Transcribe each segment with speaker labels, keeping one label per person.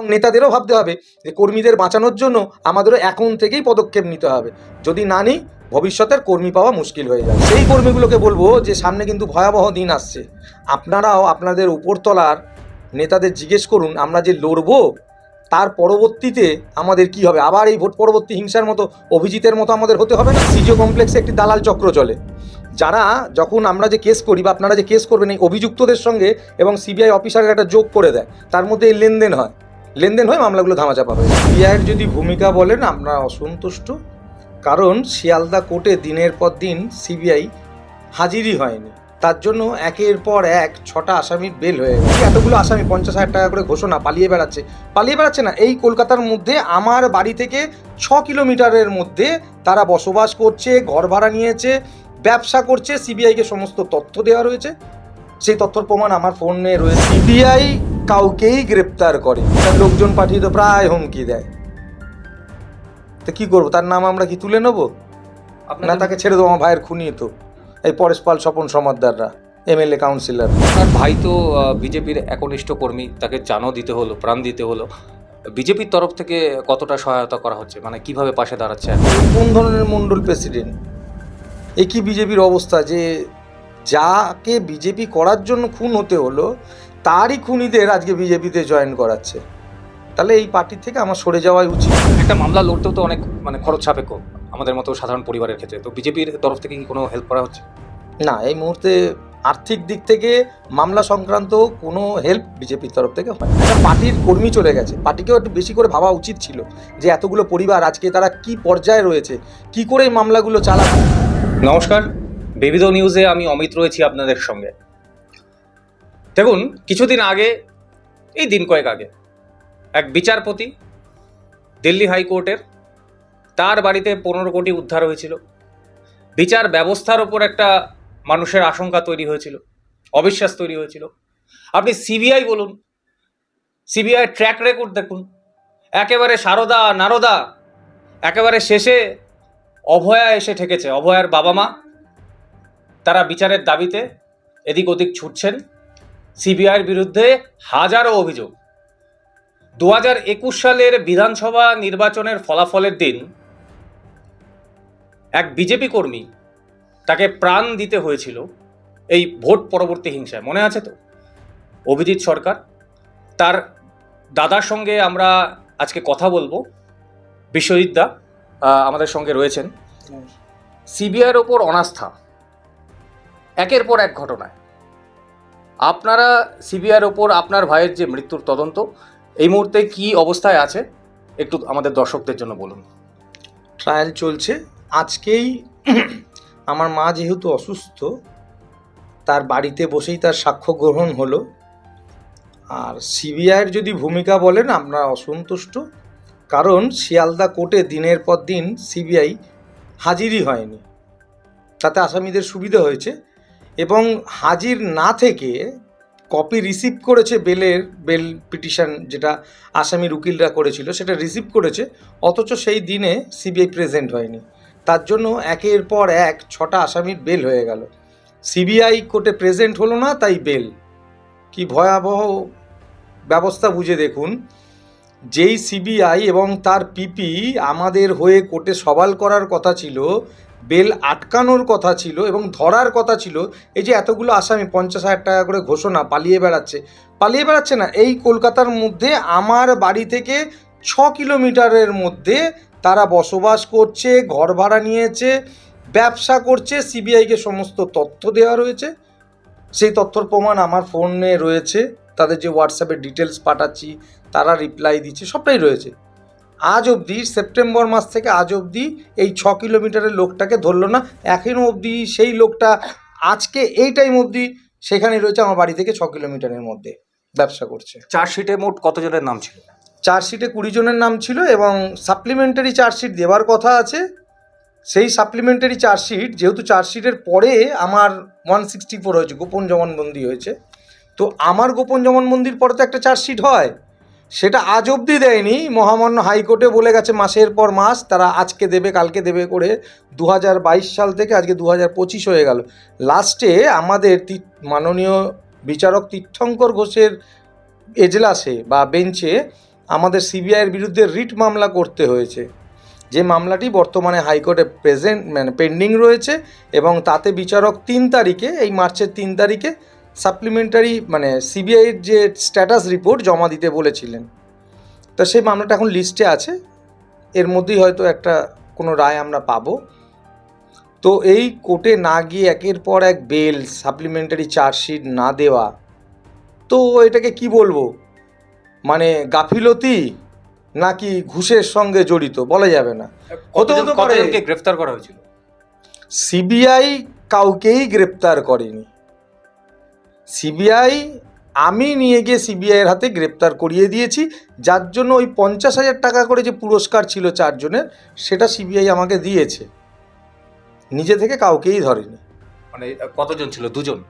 Speaker 1: এবং নেতাদেরও ভাবতে হবে যে কর্মীদের বাঁচানোর জন্য আমাদেরও এখন থেকেই পদক্ষেপ নিতে হবে। যদি না নিই, ভবিষ্যতের কর্মী পাওয়া মুশকিল হয়ে যাবে। সেই কর্মীগুলোকে বলব যে সামনে কিন্তু ভয়াবহ দিন আসছে। আপনারাও আপনাদের উপরতলার নেতাদের জিজ্ঞেস করুন, আমরা যে লড়বো, তার পরবর্তীতে আমাদের কি হবে? আবার এই ভোট পরবর্তী হিংসার মতো, অভিজিতের মতো আমাদের হতে হবে না? সিজিও কমপ্লেক্সে একটি দালাল চক্র চলে। যারা যখন আমরা যে কেস করি বা আপনারা যে কেস করবেন এই অভিযুক্তদের সঙ্গে এবং সিবিআই অফিসারের একটা যোগ করে দেয়, তার মধ্যে এই লেনদেন হয়। লেনদেন হয়ে মামলাগুলো ধামাচাপা হয় সিবিআইয়ের যদি ভূমিকা বলেন, আমরা অসন্তুষ্ট। কারণ শিয়ালদা কোর্টে দিনের পর দিন সিবিআই হাজিরই হয়নি। তার জন্য একের পর এক ছটা আসামির বেল হয়ে গেছে। এতগুলো আসামি পঞ্চাশ হাজার টাকা করে ঘোষণা পালিয়ে বেড়াচ্ছে। পালিয়ে বেড়াচ্ছে না, এই কলকাতার মধ্যে আমার বাড়ি থেকে ছ কিলোমিটারের মধ্যে তারা বসবাস করছে, ঘর ভাড়া নিয়েছে, ব্যবসা করছে, সিবিআইকে সমস্ত তথ্য দেওয়া রয়েছে। সেই তথ্যর প্রমাণ আমার ফোনে রয়েছে। সিবিআই কাউকেই গ্রেপ্তার করে তার লোকজন পাঠিয়ে তো প্রায় হুমকি দেয়। তো কি করব? তার নাম আমরা কি তুলে নেব? না তাকে ছেড়ে দেবো আমার ভাইয়ের খুনি তো। এই পরেশ পাল স্বপন সমাদ্দাররা এমএলএ কাউন্সিলর।
Speaker 2: তার ভাই তো বিজেপির একনিষ্ঠ কর্মী তাকে জানও দিতে হলো প্রাণ দিতে হলো। বিজেপির তরফ থেকে কতটা সহায়তা করা হচ্ছে? মানে কীভাবে পাশে দাঁড়াচ্ছে
Speaker 1: কোন ধরনের মণ্ডল প্রেসিডেন্ট? এ কি বিজেপির অবস্থা যে যাকে বিজেপি করার জন্য খুন হতে হলো তারই খুনিদের আজকে বিজেপিতে জয়েন করাচ্ছে। তাহলে এই পার্টির থেকে আমার সরে যাওয়াই উচিত।
Speaker 2: একটা মামলা লড়তেও তো অনেক মানে খরচ সাপেক্ষ আমাদের মতো সাধারণ পরিবারের ক্ষেত্রে। তো বিজেপির তরফ থেকে কি কোনো হেল্প করা হচ্ছে?
Speaker 1: না এই মুহূর্তে আর্থিক দিক থেকে মামলা সংক্রান্ত কোনো হেল্প বিজেপির তরফ থেকে হয় একটা পার্টির কর্মী চলে গেছে। পার্টিকেও একটু বেশি করে ভাবা উচিত ছিল যে এতগুলো পরিবার আজকে তারা কি পর্যায়ে রয়েছে কি করে এই মামলাগুলো চালাচ্ছে
Speaker 2: নমস্কার বিবিধ নিউজে আমি অমিত রয়েছি আপনাদের সঙ্গে। দেখুন, কিছুদিন আগে, এই দিন কয়েক আগে, এক বিচারপতি দিল্লি হাইকোর্টের, তার বাড়িতে পনেরো কোটি উদ্ধার হয়েছিল। বিচার ব্যবস্থার ওপর একটা মানুষের আশঙ্কা তৈরি হয়েছিল, অবিশ্বাস তৈরি হয়েছিল। আপনি সিবিআই বলুন, সিবিআই ট্র্যাক রেকর্ড দেখুন। একেবারে সারদা, নারদা, একেবারে শেষে অভয়া এসে ঠেকেছে। অভয়ার বাবা মা, তারা বিচারের দাবিতে এদিক ওদিক ছুটছেন। সিবিআইয়ের বিরুদ্ধে হাজারো অভিযোগ। দু হাজার একুশ সালের বিধানসভা নির্বাচনের ফলাফলের দিন এক বিজেপি কর্মী তাকে প্রাণ দিতে হয়েছিল এই ভোট পরবর্তী হিংসায়। মনে আছে তো? অভিজিৎ সরকার। তার দাদার সঙ্গে আমরা আজকে কথা বলব। বিশ্বজিৎ দা আমাদের সঙ্গে রয়েছেন। সিবিআইয়ের ওপর অনাস্থা। একের পর এক ঘটনায়। আপনারা সিবিআইয়ের ওপর আপনার ভাইয়ের যে মৃত্যুর তদন্ত, এই মুহূর্তে কি অবস্থায় আছে, একটু আমাদের দর্শকদের জন্য বলুন।
Speaker 1: ট্রায়াল চলছে। আজকেই আমার মা যেহেতু অসুস্থ, তার বাড়িতে বসেই তার সাক্ষ্য গ্রহণ হলো। আর সিবিআইয়ের যদি ভূমিকা বলেন, আমরা অসন্তুষ্ট। কারণ শিয়ালদা কোর্টে দিনের পর দিন সিবিআই হাজিরই হয়নি। তাতে আসামিদের সুবিধা হয়েছে। এবং হাজির না থেকে কপি রিসিভ করেছে বেলের, বেল পিটিশন যেটা আসামির উকিলরা করেছিল, সেটা রিসিভ করেছে, অথচ সেই দিনে সিবিআই প্রেজেন্ট হয়নি। তার জন্য একের পর এক ছটা আসামির বেল হয়ে গেল। সিবিআই কোর্টে প্রেজেন্ট হলো না, তাই বেল। কি ভয়াবহ ব্যবস্থা, বুঝে দেখুন। যেই সিবিআই এবং তার পিপি আমাদের হয়ে কোর্টে সওয়াল করার কথা ছিল বেল আটকানোর কথা ছিল এবং ধরার কথা ছিল, এই যে এতগুলো আসামি, পঞ্চাশ হাজার টাকা করে ঘোষণা, পালিয়ে বেড়াচ্ছে। পালিয়ে বেড়াচ্ছে না, এই কলকাতার মধ্যে, আমার বাড়ি থেকে ছ কিলোমিটারের মধ্যে তারা বসবাস করছে, ঘর ভাড়া নিয়েছে, ব্যবসা করছে সিবিআইকে সমস্ত তথ্য দেওয়া রয়েছে। সেই তথ্যর প্রমাণ আমার ফোনে রয়েছে, তাদের যে হোয়াটসঅ্যাপে ডিটেলস পাঠাচ্ছি, তারা রিপ্লাই দিচ্ছে, সবটাই রয়েছে। আজ অবধি সেপ্টেম্বর মাস থেকে আজ অবধি এই ছ কিলোমিটারের লোকটাকে ধরলো না। এখনও অবধি সেই লোকটা আজকে এই টাইম অবধি সেখানে রয়েছে আমার বাড়ি থেকে ছ কিলোমিটারের মধ্যে ব্যবসা করছে।
Speaker 2: চার্জশিটে মোট কতজনের নাম ছিল?
Speaker 1: চার্জশিটে কুড়ি জনের নাম ছিল এবং সাপ্লিমেন্টারি চার্জশিট দেওয়ার কথা আছে। সেই সাপ্লিমেন্টারি চার্জশিট যেহেতু চার্জশিটের পরে আমার ওয়ান সিক্সটি ফোর হয়েছে গোপন জবানবন্দি হয়েছে। তো আমার গোপন জবানবন্দির পরে তো একটা চার্জশিট হয়। সেটা আজ অবধি দেয়নি। মহামান্য হাইকোর্টে বলে গেছে মাসের পর মাস তারা আজকে দেবে, কালকে দেবে করে দু হাজার বাইশ সাল থেকে আজকে দু হয়ে গেল। লাস্টে আমাদের মাননীয় বিচারক তীর্থঙ্কর ঘোষের এজলাসে বা বেঞ্চে আমাদের সিবিআইয়ের বিরুদ্ধে রিট মামলা করতে হয়েছে। যে মামলাটি বর্তমানে হাইকোর্টে প্রেজেন্ট মানে পেন্ডিং রয়েছে এবং তাতে বিচারক তিন তারিখে, এই মার্চের তিন তারিখে সাপ্লিমেন্টারি মানে সিবিআইয়ের যে স্ট্যাটাস রিপোর্ট জমা দিতে বলেছিলেন তা সেই মামলাটা এখন লিস্টে আছে। এর মধ্যেই হয়তো একটা কোনো রায় আমরা পাবো। তো এই কোর্টে না গিয়ে একের পর এক বেল সাপ্লিমেন্টারি চার্জশিট না দেওয়া তো এটাকে কি বলব? মানে গাফিলতি নাকি ঘুষের সঙ্গে জড়িত? বলা যাবে না। হতে
Speaker 2: কতজন-
Speaker 1: হতে
Speaker 2: গ্রেফতার করা হয়েছিল?
Speaker 1: সিবিআই কাউকেই গ্রেপ্তার করেনি। সিবিআই আমি নিয়ে গিয়ে সিবিআইয়ের হাতে গ্রেপ্তার করিয়ে দিয়েছি। যার জন্য ওই পঞ্চাশ হাজার টাকা করে যে পুরস্কার ছিল চারজনের সেটা সিবিআই আমাকে দিয়েছে। নিজে থেকে কাউকেই ধরেনি।
Speaker 2: মানে কতজন ছিল? দুজন?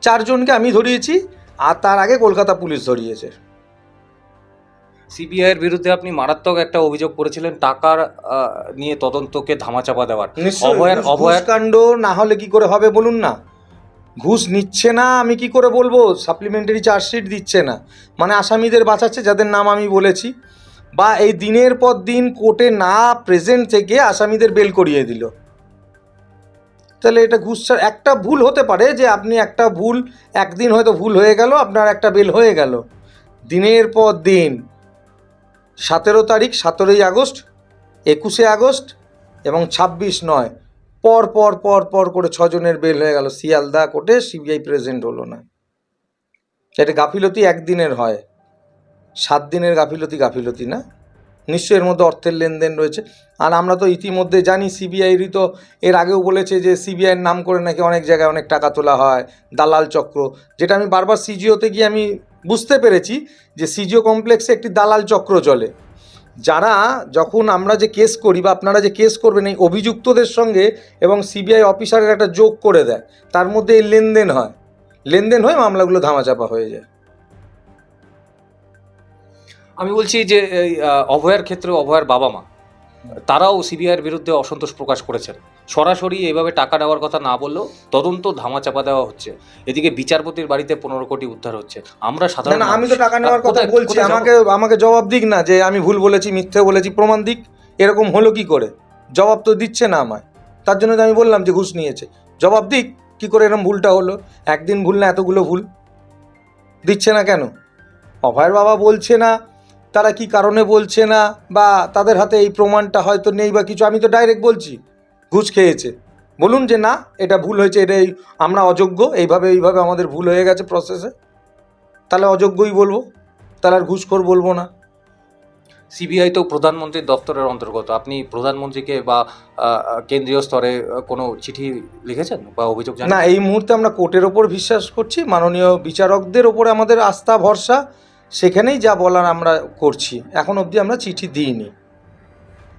Speaker 1: চারজনকে আমি ধরিয়েছি আর তার আগে কলকাতা পুলিশ ধরিয়েছে।
Speaker 2: সিবিআইয়ের বিরুদ্ধে আপনি মারাত্মক একটা অভিযোগ করেছিলেন টাকার আহ, নিয়ে তদন্তকে ধামাচাপা দেওয়ার। অভয়ের অভয়ের
Speaker 1: কাণ্ড না হলে কি করে হবে বলুন না? ঘুষ নিচ্ছে না, আমি কি করে বলব? সাপ্লিমেন্টারি চার্জশিট দিচ্ছে না। মানে আসামিদের বাঁচাচ্ছে, যাদের নাম আমি বলেছি। বা এই দিনের পর দিন কোর্টে না প্রেজেন্ট থেকে আসামিদের বেল করিয়ে দিল। তাহলে এটা ঘুষ একটা ভুল হতে পারে যে আপনি একটা ভুল, একদিন হয়তো ভুল হয়ে গেল, আপনার একটা বেল হয়ে গেল। দিনের পর দিন, সতেরো তারিখ, সতেরোই আগস্ট, একুশে আগস্ট এবং ছাব্বিশ নয়। পর পর পর পর করে ছজনের বেল হয়ে গেল। শিয়ালদা কোর্টে সিবিআই প্রেজেন্ট হলো না। এটা গাফিলতি একদিনের হয়। সাত দিনের গাফিলতি গাফিলতি না। নিশ্চয়ই এর মধ্যে অর্থের লেনদেন রয়েছে। আর আমরা তো ইতিমধ্যে জানি সিবিআইরই তো এর আগেও বলেছে যে সিবিআইয়ের নাম করে নাকি অনেক জায়গায় অনেক টাকা তোলা হয়, দালাল চক্র। যেটা আমি বারবার সিজিওতে গিয়ে আমি বুঝতে পেরেছি যে সিজিও কমপ্লেক্সে একটি দালাল চক্র চলে। যারা যখন আমরা যে কেস করি বা আপনারা যে কেস করবেন এই অভিযুক্তদের সঙ্গে এবং সিবিআই অফিসারের একটা যোগ করে দেয়, তার মধ্যে এই লেনদেন হয়। লেনদেন হয়ে মামলাগুলো ধামাচাপা হয়ে যায়।
Speaker 2: আমি বলছি যে অভয়ার ক্ষেত্রে অভয়ার বাবা মা তারাও সিবিআইয়ের বিরুদ্ধে অসন্তোষ প্রকাশ করেছেন। সরাসরি এভাবে টাকা দেওয়ার কথা না বললেও তদন্ত ধামাচাপা দেওয়া হচ্ছে। এদিকে বিচারপতির বাড়িতে পনেরো কোটি উদ্ধার হচ্ছে। আমরা সাধারণ
Speaker 1: না আমি তো টাকা নেওয়ার কথা বলছি আমাকে আমাকে জবাব দিক না যে আমি ভুল বলেছি মিথ্যে বলেছি প্রমাণ দিক। এরকম হলো কি করে? জবাব তো দিচ্ছে না আমায়। তার জন্য তো আমি বললাম যে ঘুষ নিয়েছে। জবাব দিক কি করে এরকম ভুলটা হলো? একদিন ভুল না এতগুলো ভুল। দিচ্ছে না কেন? অভয়ের বাবা বলছে না তারা কি কারণে বলছে না বা তাদের হাতে এই প্রমাণটা হয়তো নেই বা কিছু আমি তো ডাইরেক্ট বলছি। ঘুষ খেয়েছে। বলুন যে না এটা ভুল হয়েছে এটা এই আমরা অযোগ্য এইভাবে এইভাবে আমাদের ভুল হয়ে গেছে প্রসেসে তাহলে অযোগ্যই বলব তাহলে আর ঘুষখোর বলব না।
Speaker 2: সিবিআই তো প্রধানমন্ত্রীর দপ্তরের অন্তর্গত। আপনি প্রধানমন্ত্রীকে বা কেন্দ্রীয় স্তরে কোনো চিঠি লিখেছেন বা অভিযোগ
Speaker 1: না এই মুহূর্তে আমরা কোর্টের ওপর বিশ্বাস করছি মাননীয় বিচারকদের ওপরে আমাদের আস্থা ভরসা সেখানেই যা বলার আমরা করছি। এখন অবধি আমরা চিঠি দিইনি।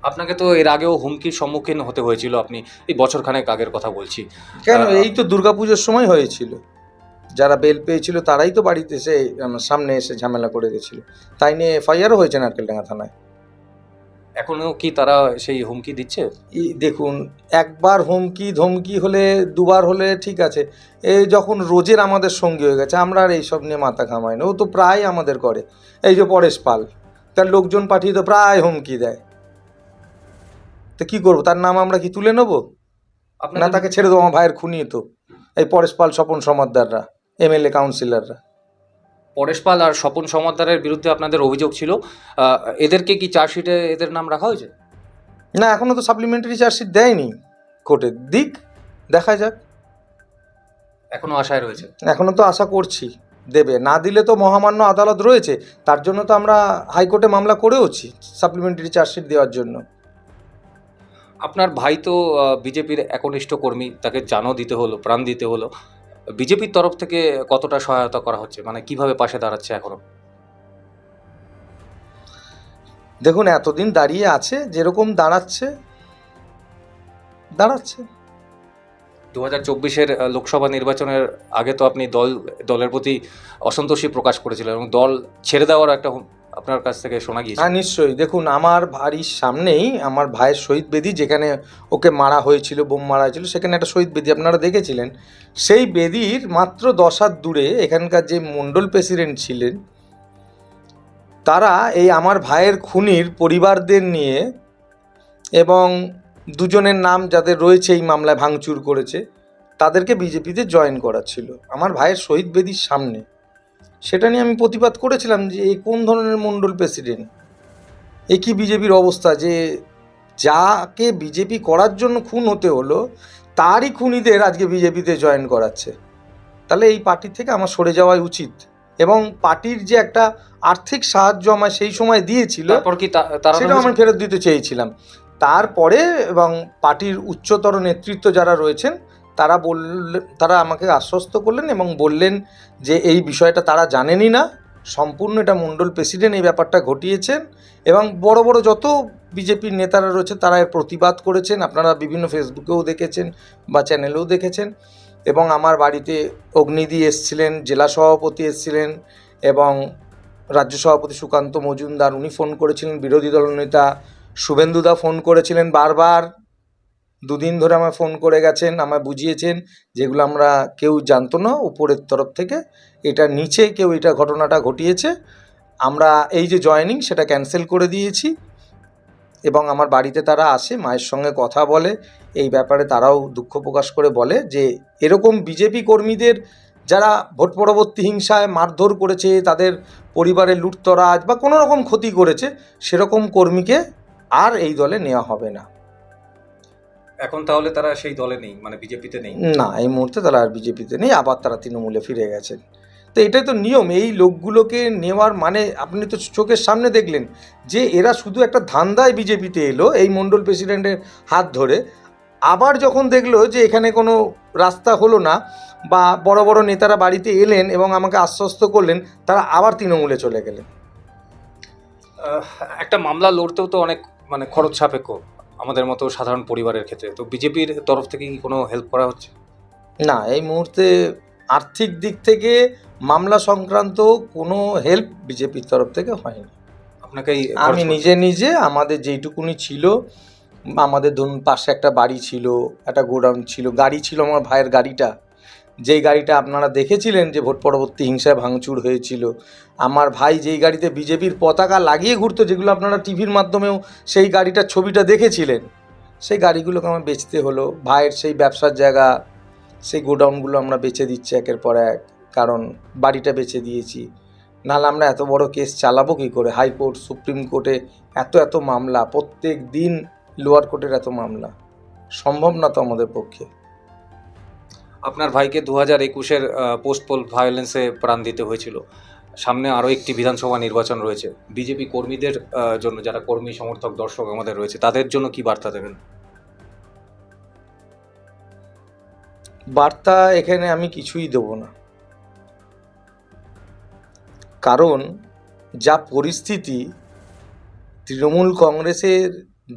Speaker 2: আপনাকে তো এর আগেও হুমকির সম্মুখীন হতে হয়েছিল আপনি এই বছরখানেক আগের কথা বলছি।
Speaker 1: কেন? এই তো দুর্গাপুজোর সময় হয়েছিল। যারা বেল পেয়েছিল তারাই তো বাড়িতে এসে সামনে এসে ঝামেলা করে গেছিল। তাই নিয়ে এফআইআরও হয়েছে নারকেলডাঙ্গা থানায়।
Speaker 2: এখনও কি তারা সেই হুমকি দিচ্ছে?
Speaker 1: দেখুন একবার হুমকি ধমকি হলে দুবার হলে ঠিক আছে। এ যখন রোজের আমাদের সঙ্গী হয়ে গেছে আমরা আর এইসব নিয়ে মাথা ঘামাই না। ও তো প্রায় আমাদের করে। এই যে পরেশ পাল তার লোকজন পাঠিয়ে তো প্রায় হুমকি দেয়। তো কী করব? তার নাম আমরা কি তুলে নেব? না তাকে ছেড়ে দেবো আমার ভাইয়ের খুনি তো। এই পরেশ পাল স্বপন সমাদ্দাররা এমএলএ কাউন্সিলররা।
Speaker 2: পরেশ পাল আর স্বপন সমাদ্দারের বিরুদ্ধে আপনাদের অভিযোগ ছিল। এদেরকে কি চার্জশিটে এদের নাম রাখা হয়েছে?
Speaker 1: না এখনও তো সাপ্লিমেন্টারি চার্জশিট দেয়নি কোর্টে। দিক দেখা যাক।
Speaker 2: এখনও আশায় রয়েছে?
Speaker 1: এখনও তো আশা করছি দেবে। না দিলে তো মহামান্য আদালত রয়েছে। তার জন্য তো আমরা হাইকোর্টে মামলা করেওছি সাপ্লিমেন্টারি চার্জশিট দেওয়ার জন্য।
Speaker 2: আপনার ভাই তো বিজেপির একনিষ্ঠ কর্মী তাকে জানও দিতে হলো প্রাণ দিতে হলো। বিজেপির তরফ থেকে কতটা সহায়তা করা হচ্ছে? মানে কীভাবে পাশে দাঁড়াচ্ছে এখনও?
Speaker 1: দেখুন এতদিন দাঁড়িয়ে আছে যেরকম দাঁড়াচ্ছে দাঁড়াচ্ছে।
Speaker 2: দু হাজার চব্বিশের লোকসভা নির্বাচনের আগে তো আপনি দল দলের প্রতি অসন্তোষী প্রকাশ করেছিলেন এবং দল ছেড়ে দেওয়ার একটা আপনার কাছ থেকে শোনা গিয়েছে?
Speaker 1: হ্যাঁ নিশ্চয়ই। দেখুন, আমার বাড়ির সামনেই আমার ভাইয়ের শহীদ বেদি, যেখানে ওকে মারা হয়েছিল, বোম মারা হয়েছিল, সেখানে একটা শহীদ বেদি আপনারা দেখেছিলেন। সেই বেদির মাত্র দশ হাত দূরে এখানকার যে মণ্ডল প্রেসিডেন্ট ছিলেন, তারা এই আমার ভাইয়ের খুনির পরিবারদের নিয়ে এবং দুজনের নাম যাদের রয়েছে এই মামলায় ভাঙচুর করেছে, তাদেরকে বিজেপিতে জয়েন করা ছিল। আমার ভাইয়ের শহীদ বেদির সামনে। সেটা নিয়ে আমি প্রতিবাদ করেছিলাম যে এই কোন ধরনের মণ্ডল প্রেসিডেন্ট? এ কি বিজেপির অবস্থা? যে যাকে বিজেপি করার জন্য খুন হতে হলো তারই খুনিদের আজকে বিজেপিতে জয়েন করাচ্ছে। তাহলে এই পার্টি থেকে আমার সরে যাওয়াই উচিত। এবং পার্টির যে একটা আর্থিক সাহায্য আমার সেই সময় দিয়েছিল সেটাও আমি ফেরত দিতে চেয়েছিলাম। তারপরে এবং পার্টির উচ্চতর নেতৃত্ব যারা রয়েছেন তারা বললেন তারা আমাকে আশ্বস্ত করলেন এবং বললেন যে এই বিষয়টা তারা জানেনই না। সম্পূর্ণ এটা মণ্ডল প্রেসিডেন্ট এই ব্যাপারটা ঘটিয়েছেন এবং বড় বড় যত বিজেপির নেতারা রয়েছে তারা এর প্রতিবাদ করেছেন। আপনারা বিভিন্ন ফেসবুকেও দেখেছেন বা চ্যানেলেও দেখেছেন এবং আমার বাড়িতে অগ্নিদি এসছিলেন, জেলা সভাপতি এসছিলেন এবং রাজ্য সভাপতি সুকান্ত মজুমদার, উনি ফোন করেছিলেন। বিরোধী দলনেতা শুভেন্দুদা ফোন করেছিলেন বারবার। দুদিন ধরে আমায় ফোন করে গেছেন, আমায় বুঝিয়েছেন, যেগুলো আমরা কেউ জানতো না উপরের তরফ থেকে। এটা নিচে কেউ এটা ঘটনাটা ঘটিয়েছে। আমরা এই যে জয়েনিং সেটা ক্যান্সেল করে দিয়েছি। এবং আমার বাড়িতে তারা আসে, মায়ের সঙ্গে কথা বলে, এই ব্যাপারে তারাও দুঃখ প্রকাশ করে বলে যে, এরকম বিজেপি কর্মীদের যারা ভোট পরবর্তী হিংসায় মারধর করেছে, তাদের পরিবারের লুটতরাজ বা কোনো রকম ক্ষতি করেছে, সেরকম কর্মীকে আর এই দলে নেওয়া হবে না।
Speaker 2: এখন তাহলে তারা সেই দলে নেই মানে বিজেপিতে নেই?
Speaker 1: না এই মুহূর্তে তারা আর বিজেপিতে নেই আবার তারা তৃণমূলে ফিরে গেছেন। তো এটাই তো নিয়ম এই লোকগুলোকে নেওয়ার মানে আপনি তো চোখের সামনে দেখলেন যে এরা শুধু একটা ধান্দায় বিজেপিতে এলো এই মণ্ডল প্রেসিডেন্টের হাত ধরে। আবার যখন দেখল যে এখানে কোনো রাস্তা হলো না বা বড় বড় নেতারা বাড়িতে এলেন এবং আমাকে আশ্বস্ত করলেন তারা আবার তৃণমূলে চলে গেলেন।
Speaker 2: একটা মামলা লড়তেও তো অনেক মানে খরচ সাপেক্ষ। আমাদের মতো সাধারণ পরিবারের ক্ষেত্রে? তো বিজেপির তরফ থেকে কি কোনো হেল্প করা হচ্ছে?
Speaker 1: না এই মুহূর্তে আর্থিক দিক থেকে মামলা সংক্রান্ত কোনো হেল্প বিজেপির তরফ থেকে হয়নি।
Speaker 2: আপনাকে
Speaker 1: আমি নিজে নিজে আমাদের যেইটুকুনি ছিল আমাদের ধরুন পাশে একটা বাড়ি ছিল একটা গোডাউন ছিল গাড়ি ছিল আমার ভাইয়ের গাড়িটা যেই গাড়িটা আপনারা দেখেছিলেন যে ভোট পরবর্তী হিংসায় ভাঙচুর হয়েছিল, আমার ভাই যেই গাড়িতে বিজেপির পতাকা লাগিয়ে ঘুরতো, যেগুলো আপনারা টিভির মাধ্যমেও সেই গাড়িটার ছবিটা দেখেছিলেন, সেই গাড়িগুলোকে আমার বেচতে হলো। ভাইয়ের সেই ব্যবসার জায়গা, সেই গোডাউনগুলো আমরা বেচে দিচ্ছি একের পর এক, কারণ বাড়িটা বেচে দিয়েছি। নাহলে আমরা এত বড় কেস চালাবো কী করে? হাইকোর্ট, সুপ্রিম কোর্টে এত এত মামলা, প্রত্যেক দিন লোয়ার কোর্টের এত মামলা। সম্ভব না তো আমাদের পক্ষে।
Speaker 2: আপনার ভাইকে দু হাজার একুশের পোস্ট পোল ভায়োলেন্সে প্রাণ দিতে হয়েছিল। সামনে আরও একটি বিধানসভা নির্বাচন রয়েছে। বিজেপি কর্মীদের জন্য, যারা কর্মী, সমর্থক, দর্শক আমাদের রয়েছে, তাদের জন্য কি বার্তা দেবেন?
Speaker 1: বার্তা এখানে আমি কিছুই দেব না। কারণ যা পরিস্থিতি, তৃণমূল কংগ্রেসের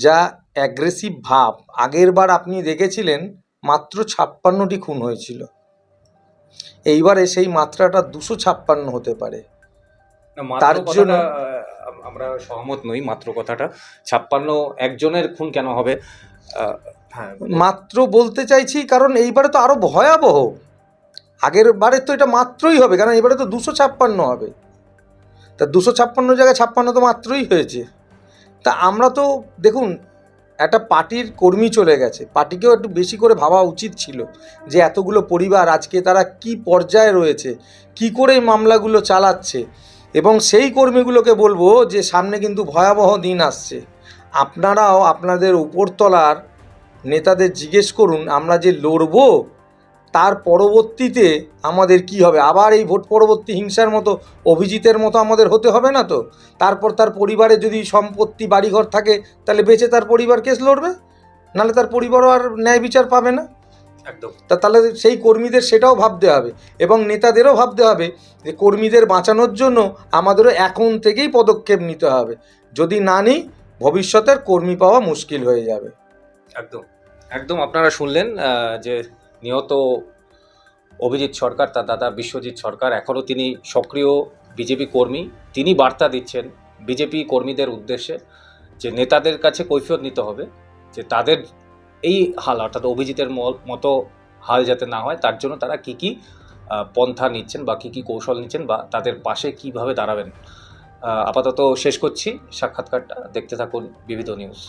Speaker 1: যা অ্যাগ্রেসিভ ভাব, আগের বার আপনি দেখেছিলেন মাত্র ছাপ্পান্নটি খুন হয়েছিল। এইবারে সেই মাত্রাটা দুশো ছাপ্পান্ন হতে পারে। তার জন্য-
Speaker 2: আমরা সহমত নই মাত্র কথাটা। ছাপ্পান্ন একজনের খুন কেন হবে? হ্যাঁ
Speaker 1: মাত্র বলতে চাইছি কারণ এইবারে তো আরও ভয়াবহ। আগের বারে তো এটা মাত্রই হবে কারণ এবারে তো দুশো ছাপ্পান্ন হবে। তা দুশো ছাপ্পান্ন জায়গায় ছাপ্পান্ন তো মাত্রই হয়েছে। তা আমরা তো দেখুন একটা পার্টির কর্মী চলে গেছে। পার্টিকেও একটু বেশি করে ভাবা উচিত ছিল যে এতগুলো পরিবার আজকে তারা কি পর্যায়ে রয়েছে, কি করে এই মামলাগুলো চালাচ্ছে এবং সেই কর্মীগুলোকে বলব যে সামনে কিন্তু ভয়াবহ দিন আসছে। আপনারাও আপনাদের উপরতলার নেতাদের জিজ্ঞেস করুন, আমরা যে লড়বো তার পরবর্তীতে আমাদের কি হবে? আবার এই ভোট পরবর্তী হিংসার মতো অভিজিতের মতো আমাদের হতে হবে না তো? তারপর তার পরিবারে যদি সম্পত্তি বাড়িঘর থাকে তাহলে বেঁচে তার পরিবার কেস লড়বে? নাহলে তার পরিবারও আর ন্যায় বিচার পাবে না?
Speaker 2: একদম।
Speaker 1: তা তাহলে সেই কর্মীদের সেটাও ভাবতে হবে এবং নেতাদেরও ভাবতে হবে যে কর্মীদের বাঁচানোর জন্য আমাদেরও এখন থেকেই পদক্ষেপ নিতে হবে। যদি না নিই ভবিষ্যতের কর্মী পাওয়া মুশকিল হয়ে যাবে।
Speaker 2: একদম। একদম আপনারা শুনলেন যে নিহত অভিজিৎ সরকার, তার দাদা বিশ্বজিৎ সরকার এখনও তিনি সক্রিয় বিজেপি কর্মী। তিনি বার্তা দিচ্ছেন বিজেপি কর্মীদের উদ্দেশ্যে যে নেতাদের কাছে কৈফিয়ত নিতে হবে, যে তাদের এই হাল, অর্থাৎ অভিজিতের মতো হাল যাতে না হয়, তার জন্য তারা কি কি পন্থা নিচ্ছেন বা কি কি কৌশল নিচ্ছেন বা তাদের পাশে কীভাবে দাঁড়াবেন। আপাতত শেষ করছি, সাক্ষাৎকারটা দেখতে থাকুন বিবিধ নিউজ।